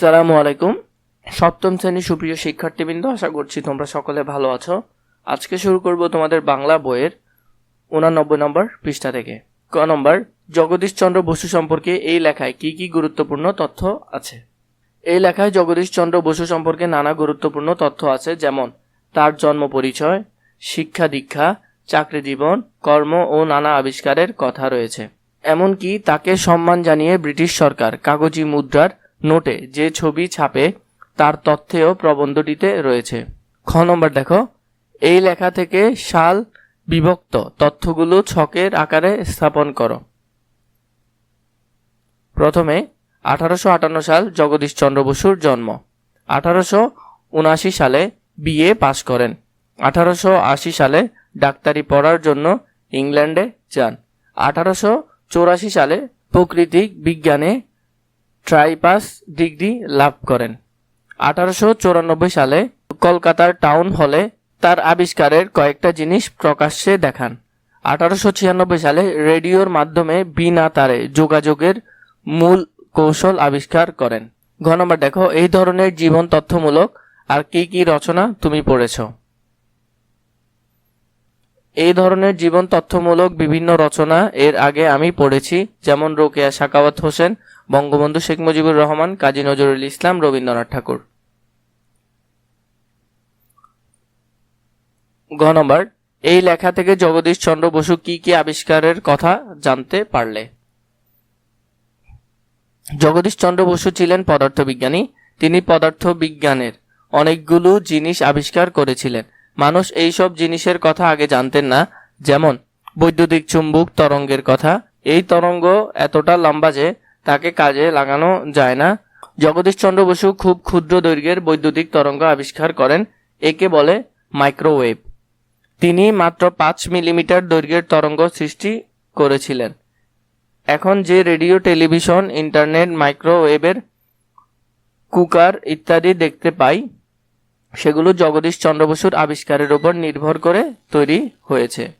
সালামু আলাইকুম। সপ্তম শ্রেণির সুপ্রিয় শিক্ষার্থীবৃন্দ, আশা করছি তোমরা সকলে ভালো আছো। আজকে শুরু করব তোমাদের বাংলা বইয়ের উনানব্বই নম্বর পৃষ্ঠা থেকে। ক নম্বর জগদীশচন্দ্র বসু সম্পর্কে এই লেখায় কি কি গুরুত্বপূর্ণ তথ্য আছে? এই লেখায় জগদীশচন্দ্র বসু সম্পর্কে নানা গুরুত্বপূর্ণ তথ্য আছে, যেমন তার জন্ম পরিচয়, শিক্ষা দীক্ষা, চাকরি জীবন, কর্ম ও নানা আবিষ্কারের কথা রয়েছে। এমনকি তাকে সম্মান জানিয়ে ব্রিটিশ সরকার কাগজি মুদ্রার নোটে যে ছবি ছাপে, তার তথ্যেও প্রবন্ধটিতে রয়েছে। খ নম্বর দেখো। এই লেখা থেকে সাল বিভক্ত। তথ্যগুলো ছকের আকারে স্থাপন করো। প্রথমে, আঠারোশো আটান্ন সাল জগদীশচন্দ্র বসুর জন্ম। আঠারোশো উনআশি সালে বিএ পাশ করেন। আঠারোশো আশি সালে ডাক্তারি পড়ার জন্য ইংল্যান্ডে যান। আঠারোশো চৌরাশি সালে প্রাকৃতিক বিজ্ঞানে ট্রাইপাস ডিগ্রি লাভ করেন। আঠারোশো সালে কলকাতার টাউন হলে তার আবিষ্কারের কয়েকটা জিনিস প্রকাশ্যে দেখান। আঠারোশো ছিয়ানব্বই সালে রেডিওর মাধ্যমে বিনা তারে যোগাযোগের মূল কৌশল আবিষ্কার করেন। ঘ নম্বর দেখো, এই ধরনের জীবন তথ্যমূলক আর কি কি রচনা তুমি পড়েছো। এই ধরনের জীবন তথ্যমূলক বিভিন্ন রচনা এর আগে আমি পড়েছি, যেমন রোকেয়া সাকাওয়াত হোসেন, বঙ্গবন্ধু শেখ মুজিবুর রহমান, কাজী নজরুল ইসলাম, রবীন্দ্রনাথ ঠাকুর। ঘ নম্বর, এই লেখা থেকে জগদীশ চন্দ্র বসু কি কি আবিষ্কারের কথা জানতে পারলে? জগদীশ চন্দ্র বসু ছিলেন পদার্থবিজ্ঞানী। তিনি পদার্থ বিজ্ঞানের অনেকগুলো জিনিস আবিষ্কার করেছিলেন। মানুষ এই সব জিনিসের কথা আগে জানতেন না, যেমন বৈদ্যুতিক চুম্বক তরঙ্গের কথা। এই তরঙ্গ এতটা লম্বা যে তাকে কাজে লাগানো যায় না। জগদীশচন্দ্র বসু খুব ক্ষুদ্র দৈর্ঘ্যের বৈদ্যুতিক তরঙ্গ আবিষ্কার করেন, একে বলে মাইক্রোওয়েভ। তিনি মাত্র পাঁচ মিলিমিটার দৈর্ঘ্যের তরঙ্গ সৃষ্টি করেছিলেন। এখন যে রেডিও, টেলিভিশন, ইন্টারনেট, মাইক্রোওয়েভের কুকার ইত্যাদি দেখতে পাই সেগুলো জগদীশ চন্দ্র বসুর আবিষ্কারের উপর নির্ভর করে তৈরি হয়েছে।